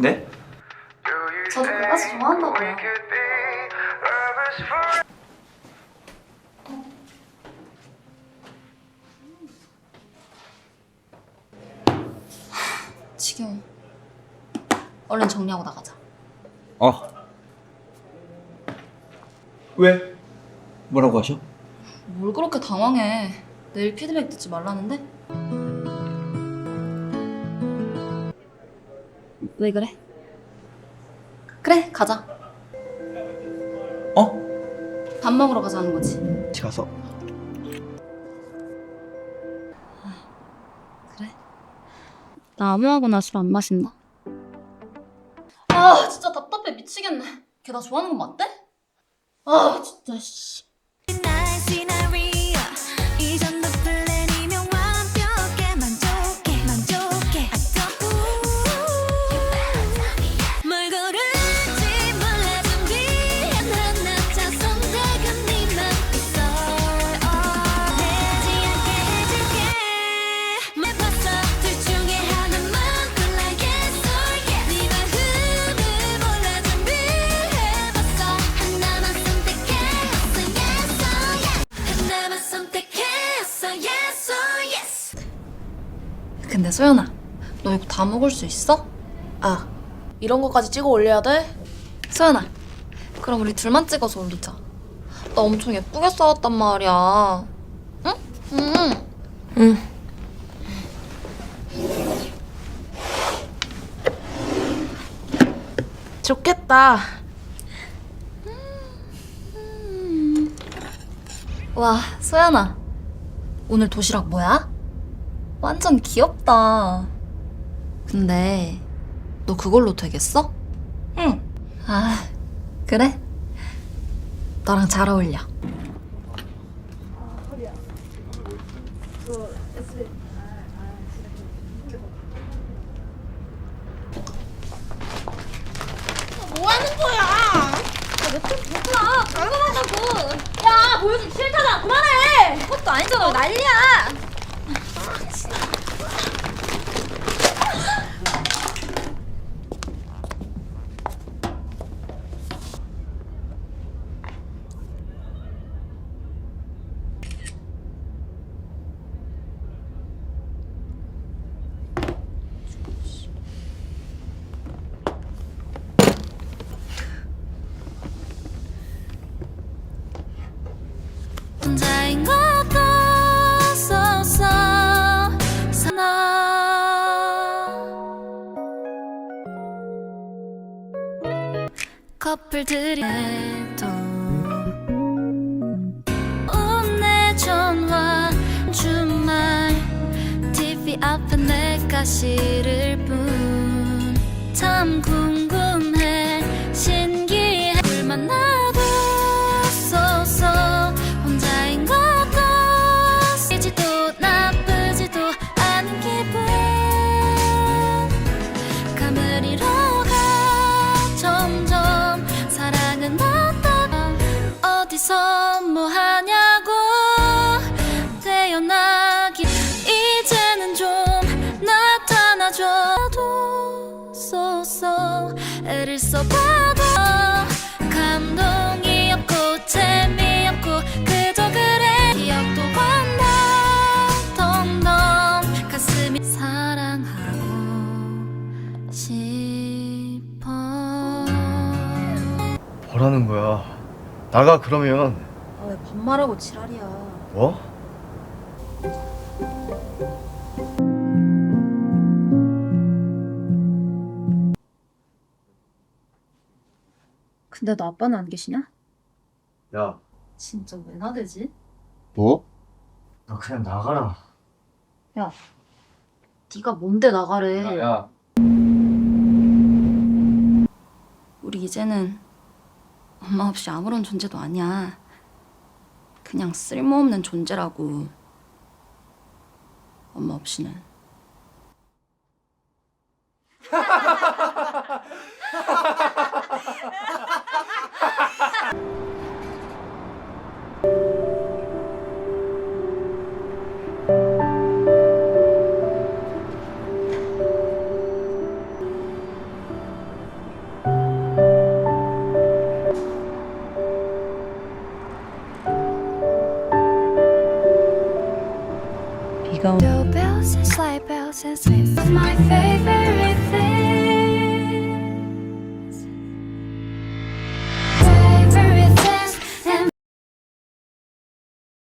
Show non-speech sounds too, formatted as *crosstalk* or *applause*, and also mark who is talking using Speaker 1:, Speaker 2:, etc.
Speaker 1: 네?
Speaker 2: 저도 그 가수 좋아한다고요. 지겨워. 얼른 정리하고 나가자.
Speaker 1: 어. 왜? 뭐라고 하셔?
Speaker 2: 뭘 그렇게 당황해. 내일 피드백 듣지 말라는데? 왜 그래? 그래, 가자.
Speaker 1: 어?
Speaker 2: 밥 먹으러 가자는 거지.
Speaker 1: 같이 가서.
Speaker 2: 그래. 나 아무하고나 술 안 마신다. 아, 진짜 답답해 미치겠네. 걔 나 좋아하는 건 맞대? 아, 진짜 씨. 근데 소연아, 너 이거 다 먹을 수 있어?
Speaker 3: 아, 이런 거까지 찍어 올려야 돼?
Speaker 2: 소연아, 그럼 우리 둘만 찍어서 올리자. 나 엄청 예쁘게 싸웠단 말이야. 응? 응.
Speaker 3: 좋겠다.
Speaker 2: 와, 소연아. 오늘 도시락 뭐야? 완전 귀엽다. 근데 너 그걸로 되겠어?
Speaker 3: 응.
Speaker 2: 아, 그래? 너랑 잘 어울려.
Speaker 3: 뭐?
Speaker 2: 아, 당근하다고. 야, 보여주기 싫다잖아. 그만해. 그것도 아니잖아. 왜 난리야.
Speaker 4: 혼자인 것도 없어서 사나. 커플들이 또 오늘 전화 주말 TV 앞에 내가 싫을 뿐참 궁금 어디서 뭐 하냐고 태어나기 이제는 좀 나타나줘도 쏘쏘 애를 써봐도 감동이 없고 재미없고 그저 그래 기억도 건너 덩덩 가슴이 사랑하고 싶어
Speaker 5: 뭐라는 거야? 나가 그러면
Speaker 2: 아, 왜 반말하고 지랄이야.
Speaker 5: 뭐?
Speaker 2: 근데 너 아빠는 안 계시냐?
Speaker 5: 야,
Speaker 2: 진짜 왜 나대지?
Speaker 5: 뭐? 너 그냥 나가라.
Speaker 2: 네가 뭔데 나가래.
Speaker 1: 야.
Speaker 2: 우리 이제는 엄마 없이 아무런 존재도 아니야. 그냥 쓸모없는 존재라고. 엄마 없이는. *laughs*
Speaker 4: Doorbells and sleigh bells and Smith's my favorite thing